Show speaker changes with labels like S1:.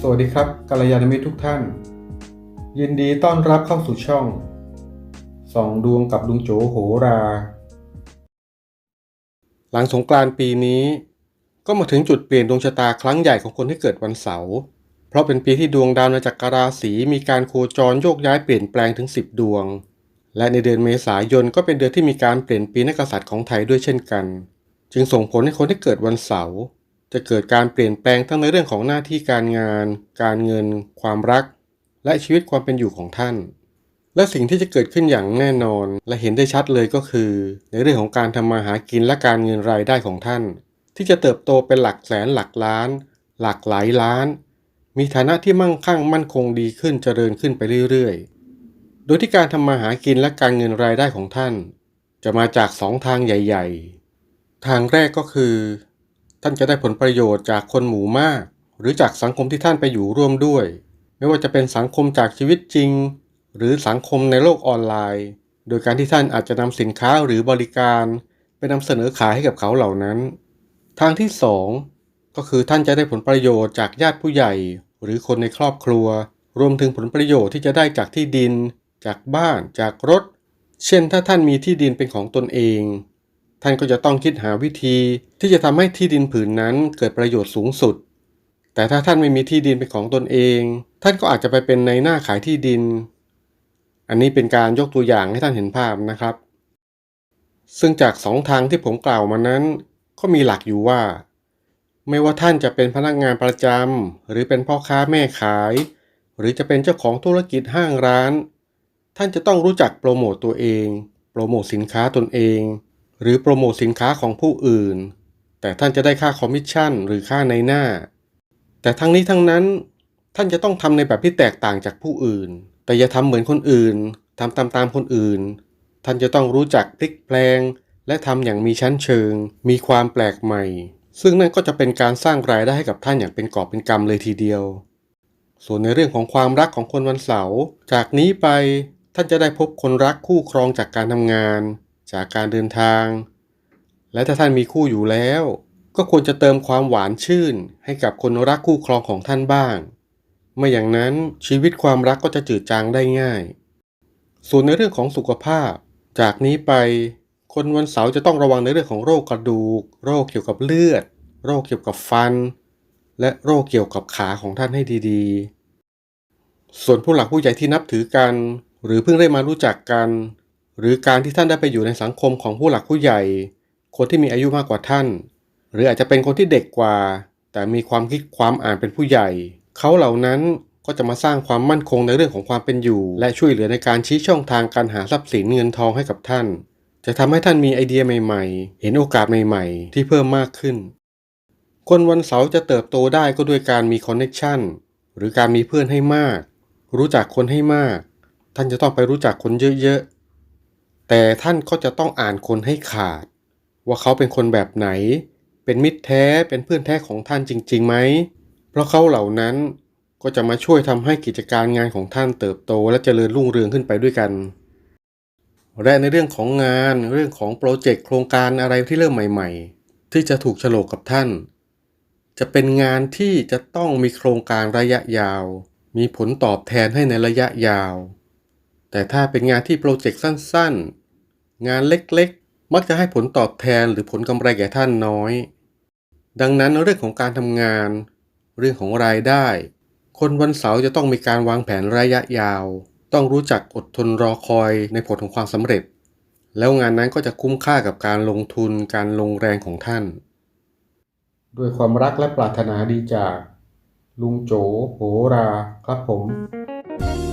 S1: สวัสดีครับกัลยาณมิตรทุกท่าน ยินดีต้อนรับเข้าสู่ช่องส่องดวงกับลุงโจโหรา หลังสงกรานต์ปีนี้ ก็มาถึงจุดเปลี่ยนดวงชะตาครั้งใหญ่ของคนที่เกิดวันเสาร์เพราะเป็นปีที่ดวงดาวในจักรราศีมีการโคจรโยกย้ายเปลี่ยนแปลงถึง 10 ดวง และในเดือนเมษายนก็เป็นเดือนที่มีการเปลี่ยนปีนักษัตริย์ของไทยด้วยเช่นกัน จึงส่งผลให้คนที่เกิดวันเสาร์ จะเกิดการเปลี่ยนแปลงทั้งในเรื่องของหน้าที่การงาน การเงิน ความรัก และชีวิตความเป็นอยู่ของท่าน และสิ่งที่จะเกิดขึ้นอย่างแน่นอน และเห็นได้ชัดเลยก็คือ ในเรื่องของการทำมาหากินและการเงินรายได้ของท่าน ที่จะเติบโตเป็นหลักแสนหลักล้าน หลักหลายล้าน มีฐานะที่มั่งคั่งมั่นคงดีขึ้นเจริญขึ้นไปเรื่อยๆ โดยที่การทำมาหากินและการเงินรายได้ของท่าน จะมาจากสองทางใหญ่ ๆ ทางแรกก็คือ ท่านจะได้ผลประโยชน์จากคนหมู่มาก หรือจากสังคมที่ท่านไปอยู่ร่วมด้วย ไม่ว่าจะเป็นสังคมจากชีวิตจริง หรือสังคมในโลกออนไลน์ โดยการที่ท่านอาจจะนำสินค้าหรือบริการไปนำเสนอขายให้กับเขาเหล่านั้น ทางที่สองก็คือท่านจะได้ผลประโยชน์จากญาติผู้ใหญ่ หรือคนในครอบครัว รวมถึงผลประโยชน์ที่จะได้จากที่ดิน จากบ้าน จากรถ เช่น ถ้าท่านมีที่ดินเป็นของตนเอง ท่านก็จะต้องคิดหาวิธีที่จะทำให้ที่ดินผืนนั้นเกิดประโยชน์สูงสุด แต่ถ้าท่านไม่มีที่ดินเป็นของตนเอง ท่านก็อาจจะไปเป็นในหน้าขายที่ดิน อันนี้เป็นการยกตัวอย่างให้ท่านเห็นภาพนะครับ ซึ่งจากสองทางที่ผมกล่าวมานั้น ก็มีหลักอยู่ว่า ไม่ว่าท่านจะเป็นพนักงานประจำหรือเป็นพ่อค้าแม่ขาย หรือจะเป็นเจ้าของธุรกิจห้างร้าน ท่านจะต้องรู้จักโปรโมตตัวเอง โปรโมทสินค้าตนเอง หรือโปรโมทสินค้าของผู้อื่น แต่ท่านจะได้ค่าคอมมิชชั่นหรือค่าในหน้า แต่ทั้งนี้ทั้งนั้น ท่านจะต้องทำในแบบที่แตกต่างจากผู้อื่น แต่อย่าทำเหมือนคนอื่นทำตามตามคนอื่น ท่านจะต้องรู้จักพลิกแปลง และทำอย่างมีชั้นเชิง มีความแปลกใหม่ ซึ่งนั่นก็จะเป็นการสร้างรายได้ให้กับท่านอย่างเป็นกอบเป็นกำเลยทีเดียว ส่วนในเรื่องของความรักของคนวันเสาร์จากนี้ไปท่านจะได้พบคนรักคู่ครองจากการทำงาน จากการเดินทาง และถ้าท่านมีคู่อยู่แล้ว ก็ควรจะเติมความหวานชื่น ให้กับคนรักคู่ครองของท่านบ้าง ไม่อย่างนั้นชีวิตความรักก็จะจืดจางได้ง่าย ส่วนในเรื่องของสุขภาพ จากนี้ไป คนวันเสาร์จะต้องระวังในเรื่องของโรคกระดูก โรคเกี่ยวกับเลือด โรคเกี่ยวกับฟัน และโรคเกี่ยวกับขาของท่านให้ดีๆ ส่วนผู้หลักผู้ใหญ่ที่นับถือกัน หรือเพิ่งได้มารู้จักกัน หรือการที่ท่านได้ไปอยู่ในสังคมของผู้หลักผู้ใหญ่ คนที่มีอายุมากกว่าท่าน หรืออาจจะเป็นคนที่เด็กกว่า แต่มีความคิดความอ่านเป็นผู้ใหญ่ เขาเหล่านั้นก็จะมาสร้างความมั่นคงในเรื่องของความเป็นอยู่ และช่วยเหลือในการชี้ช่องทางการหาทรัพย์สินเงินทองให้กับท่าน จะทำให้ท่านมีไอเดียใหม่ ๆ เห็นโอกาสใหม่ ๆ ที่เพิ่มมากขึ้น คนวันเสาร์จะเติบโตได้ก็ด้วยการมีคอนเน็ชันหรือการมีเพื่อนให้มาก รู้จักคนให้มาก ท่านจะต้องไปรู้จักคนเยอะๆ แต่ท่านก็จะต้องอ่านคนให้ขาด ว่าเขาเป็นคนแบบไหน เป็นมิตรแท้เป็นเพื่อนแท้ของท่านจริงๆไหม เพราะเขาเหล่านั้นก็จะมาช่วยทำให้กิจการงานของท่านเติบโต และเจริญรุ่งเรืองขึ้นไปด้วยกัน และในเรื่องของงานเรื่องของโปรเจกต์โครงการอะไรที่เริ่มใหม่ ๆ ที่จะถูกโฉลกกับท่าน จะเป็นงานที่จะต้องมีโครงการระยะยาว มีผลตอบแทนให้ในระยะยาว แต่ถ้าเป็นงานที่โปรเจกต์สั้นๆ งานเล็กๆ มักจะให้ผลตอบแทนหรือผลกำไรแก่ท่านน้อย ดังนั้นเรื่องของการทำงาน เรื่องของรายได้ คนวันเสาร์จะต้องมีการวางแผนระยะยาว ต้องรู้จักอดทนรอคอยในผลของความสำเร็จ แล้วงานนั้นก็จะคุ้มค่ากับการลงทุนการลงแรงของท่าน ด้วยความรักและปรารถนาดีจาก ลุงโจโหรา ครับผม